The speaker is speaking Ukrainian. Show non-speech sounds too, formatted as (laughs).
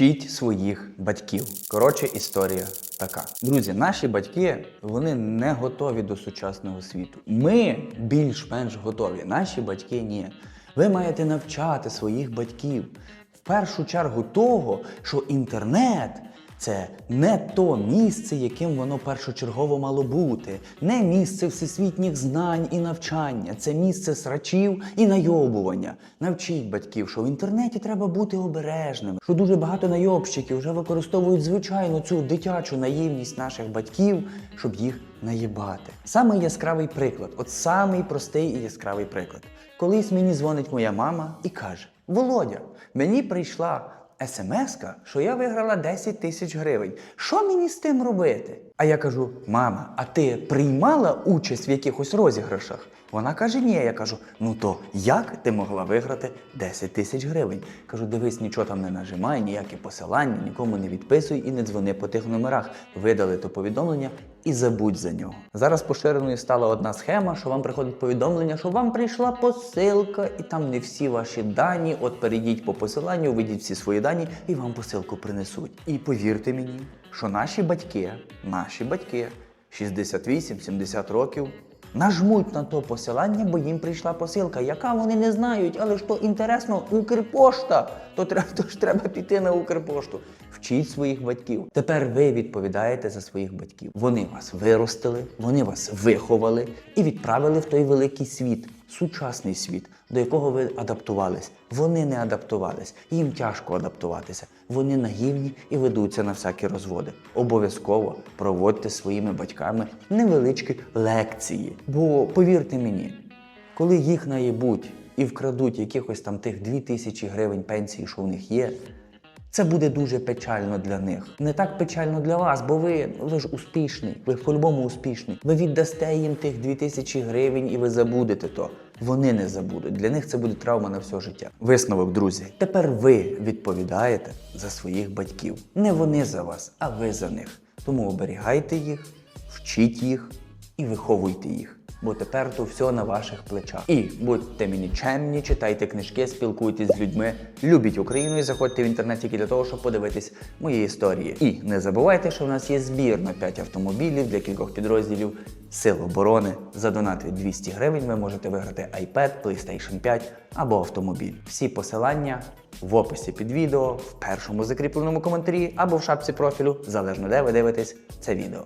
Вчіть своїх батьків. Коротше, історія така. Друзі, наші батьки вони не готові до сучасного світу. Ми більш-менш готові. Наші батьки ні. Ви маєте навчати своїх батьків в першу чергу того, що інтернет це не то місце, яким воно першочергово мало бути, не місце всесвітніх знань і навчання, це місце срачів і найобування. Навчіть батьків, що в інтернеті треба бути обережним, що дуже багато найобщиків вже використовують звичайно цю дитячу наївність наших батьків, щоб їх наїбати. Самий яскравий приклад, от самий простий і яскравий приклад. Колись мені дзвонить моя мама і каже: Володя, мені прийшла смс-ка, що я виграла 10 тисяч гривень. Що мені з тим робити? А я кажу: мама, а ти приймала участь в якихось розіграшах? Вона каже, ні. Я кажу: ну то як ти могла виграти 10 тисяч гривень? Кажу, дивись, нічого там не нажимай, ніякі посилання, нікому не відписуй і не дзвони по тих номерах. Видали то повідомлення і забудь за нього. Зараз поширеною стала одна схема, що вам приходить повідомлення, що вам прийшла посилка, і там не всі ваші дані. От перейдіть по посиланню, введіть всі свої дані, і вам посилку принесуть. І повірте мені, що наші батьки, наші батьки 68-70 років. Нажмуть на то посилання, бо їм прийшла посилка, яка вони не знають, але ж то інтересно, Укрпошта. То треба, (laughs) то ж треба піти на Укрпошту. Вчіть своїх батьків. Тепер ви відповідаєте за своїх батьків. Вони вас виростили, вони вас виховали і відправили в той великий світ, сучасний світ, до якого ви адаптувались. Вони не адаптувались, їм тяжко адаптуватися. Вони наївні і ведуться на всякі розводи. Обов'язково проводьте своїми батьками невеличкі лекції. Бо повірте мені, коли їх наїбуть і вкрадуть якихось там тих 2000 гривень пенсії, що в них є, це буде дуже печально для них. Не так печально для вас, бо ви, ви ж успішний, ви по-любому успішний. Ви віддасте їм тих 2000 гривень і ви забудете то. Вони не забудуть. Для них це буде травма на все життя. Висновок, друзі. Тепер ви відповідаєте за своїх батьків. Не вони за вас, а ви за них. Тому оберігайте їх, вчіть їх і виховуйте їх. Бо тепер то все на ваших плечах. І будьте мені чемні, читайте книжки, спілкуйтесь з людьми, любіть Україну і заходьте в інтернет тільки для того, щоб подивитись мої історії. І не забувайте, що в нас є збір на 5 автомобілів для кількох підрозділів Сил оборони. За донат від 200 гривень ви можете виграти iPad, PlayStation 5 або автомобіль. Всі посилання в описі під відео, в першому закріпленому коментарі або в шапці профілю, залежно де ви дивитесь це відео.